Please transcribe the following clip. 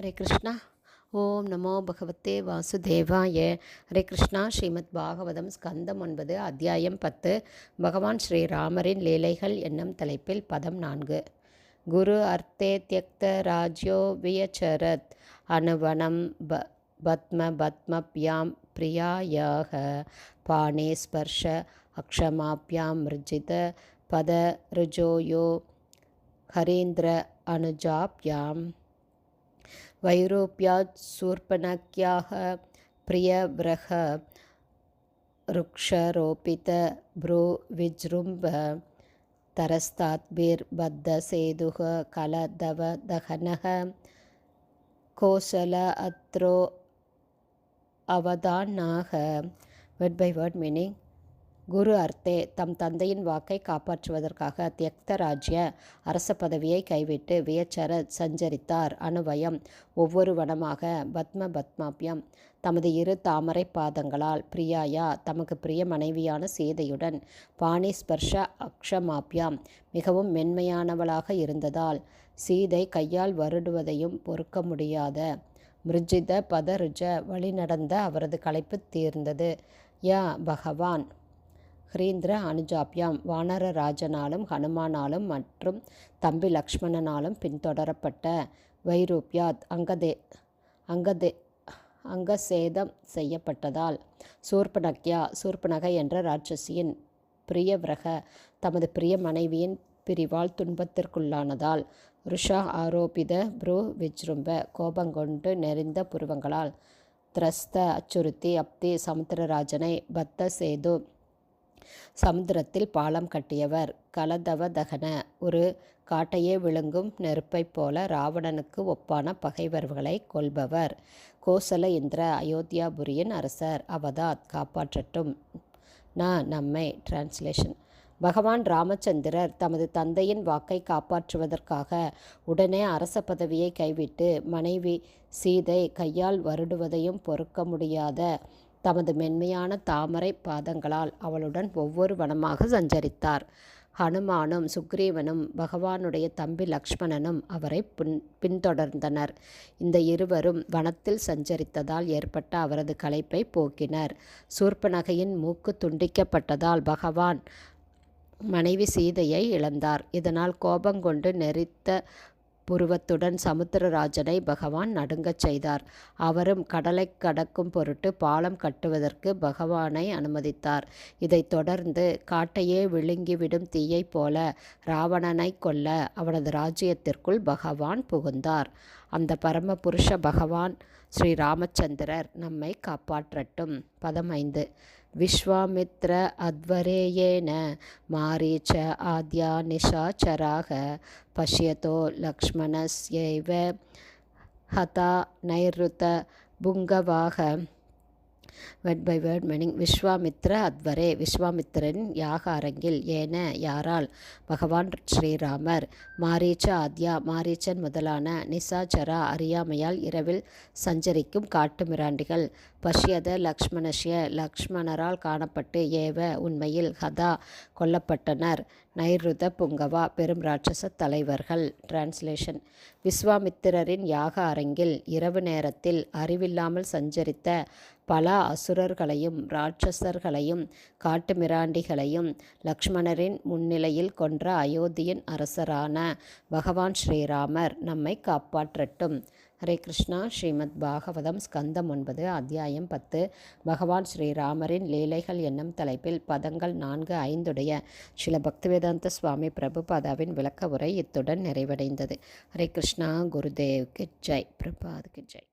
ஹரே கிருஷ்ணா. ஓம் நமோ பகவத்தே வாசுதேவாய. ஹரே கிருஷ்ணா. ஸ்ரீமத் பாகவதம் ஸ்கந்தம் ஒன்பது அத்தியாயம் பத்து. பகவான் ஸ்ரீராமரின் லீலைகள் என்னும் தலைப்பில் பதம் நான்கு. குரு அர்த்தே தியக்த ராஜ்யோ வியச்சரத். அனுவனம் ப பத்ம பத்மப்யாம் பிரியாயாக. பாணே ஸ்பர்ஷ அக்ஷமாப்யாம் ரிஜித பத ருஜோயோ ஹரீந்திர அனுஜாப்யாம். वैरोप्यात् शूर्पणख्याः प्रियव्रह वृक्षरोपितभ्रूविजृम्भ तरस्ताद्भिर्बद्धसेतुः कलदवदहनः கோசல அத்ரோ அவதானாக வேர்ட் பை வேர்ட் மீனிங் குரு அர்த்தே தம் தந்தையின் வாக்கை காப்பாற்றுவதற்காக தியக்தராஜ்ய அரச பதவியை கைவிட்டு வியச்சர சஞ்சரித்தார். அணுவயம் ஒவ்வொரு வனமாக பத்ம பத்மாபியம். தமது இரு தாமரை பாதங்களால் பிரியாயா தமக்கு பிரிய மனைவியான சீதையுடன் பாணி ஸ்பர்ஷ அக்ஷமாப்யாம் மிகவும் மென்மையானவளாக இருந்ததால் சீதை கையால் வருடுவதையும் பொறுக்க முடியாத மிருஜித பதருஜ வழிநடந்த அவரது களைப்பு தீர்ந்தது. யா பகவான் ஹ்ரீந்திர அனுஜாப்யாம் வானரராஜனாலும் ஹனுமானாலும் மற்றும் தம்பி லக்ஷ்மணனாலும் பின்தொடரப்பட்ட வைரூப்யாத் அங்கதே அங்கதே அங்கசேதம் செய்யப்பட்டதால் சூர்பனக்யா சூர்பனக என்ற ராட்சசியின் பிரியவிரக தமது பிரிய மனைவியின் பிரிவால் துன்பத்திற்குள்ளானதால் ருஷா ஆரோபித புரு விஜ்ரும்ப கோபங்கொண்டு நெறிந்த புருவங்களால் திரஸ்த அச்சுறுத்தி அப்தி சமுத்திரராஜனை பத்த சேது சமுத்திரத்தில் பாலம் கட்டியவர். கலதவதகன. ஒரு காட்டையே விழுங்கும் நெருப்பைப் போல ராவணனுக்கு ஒப்பான பகைவர்களை கொள்பவர் கோசல இந்திர அயோத்தியாபுரியின் அரசர். அவதாத் காப்பாற்றட்டும். நான் நம்மை. டிரான்ஸ்லேஷன் பகவான் ராமச்சந்திரர் தமது தந்தையின் வாக்கை காப்பாற்றுவதற்காக உடனே அரச பதவியை கைவிட்டு மனைவி சீதை கையால் வருடுவதையும் பொறுக்க முடியாத தமது மென்மையான தாமரை பாதங்களால் அவளுடன் ஒவ்வொரு வனமாக சஞ்சரித்தார். ஹனுமானும் சுக்ரீவனும் பகவானுடைய தம்பி லக்ஷ்மணனும் அவரை பின் பின்தொடர்ந்தனர். இந்த இருவரும் வனத்தில் சஞ்சரித்ததால் ஏற்பட்ட அவரது களைப்பை போக்கினர். சூர்பனகையின் மூக்கு துண்டிக்கப்பட்டதால் பகவான் மனைவி சீதையை இழந்தார். இதனால் கோபங்கொண்டு நெறித்த புருவத்துடன் சமுத்திரராஜனை பகவான் நடுங்கச் செய்தார். அவரும் கடலை கடக்கும் பொருட்டு பாலம் கட்டுவதற்கு பகவானை அனுமதித்தார். இதைத் தொடர்ந்து காட்டையே விழுங்கிவிடும் தீயைப் போல ராவணனை கொல்ல அவனது ராஜ்யத்திற்குள் பகவான் புகுந்தார். அந்த பரம புருஷ பகவான் ஸ்ரீ ராமச்சந்திரர் நம்மை காப்பாற்றட்டும். பதம் ஐந்து. விஸ்வாமித்ர அத்வரேயேன மாரீச்ச ஆத்யா நிஷாச்சராக பஷ்யதோ லக்ஷ்மணஸ்யைவ ஹதா நைருத்த புங்கவாக word by word meaning Vishwamitra அத்வரே. விஸ்வாமித்திரன் யாக அரங்கில் ஏன யாரால்? பகவான் ஸ்ரீராமர். மாரீச்ச ஆத்யா. மாரீச்சன் முதலான நிசாச்சரா அறியாமையால் இரவில் சஞ்சரிக்கும் காட்டு மிராண்டிகள். பஷ்யத லக்ஷ்மணஷ்ய லக்ஷ்மணரால் காணப்பட்டு ஏவ உண்மையில் ஹதா கொல்லப்பட்டனர். நைருத புங்கவா பெரும் ராட்சச தலைவர்கள். டிரான்ஸ்லேஷன் விஸ்வாமித்திரரின் யாக அரங்கில் இரவு நேரத்தில் அறிவில்லாமல் சஞ்சரித்த பல அசுரர்களையும் ராட்சசர்களையும் காட்டுமிராண்டிகளையும் லக்ஷ்மணரின் முன்னிலையில் கொன்ற அயோத்தியின் அரசரான பகவான் ஸ்ரீராமர் நம்மை காப்பாற்றட்டும். ஹரே கிருஷ்ணா. ஸ்ரீமத் பாகவதம் ஸ்கந்தம் ஒன்பது அத்தியாயம் பத்து. பகவான் ஸ்ரீராமரின் லீலைகள் என்னும் தலைப்பில் பதங்கள் நான்கு ஐந்துடைய சில பக்திவேதாந்த சுவாமி பிரபுபாதாவின் விளக்க உரை இத்துடன் நிறைவடைந்தது. ஹரே கிருஷ்ணா. குருதேவ்க்கு ஜெய். பிரபாதுக்கு ஜெய்.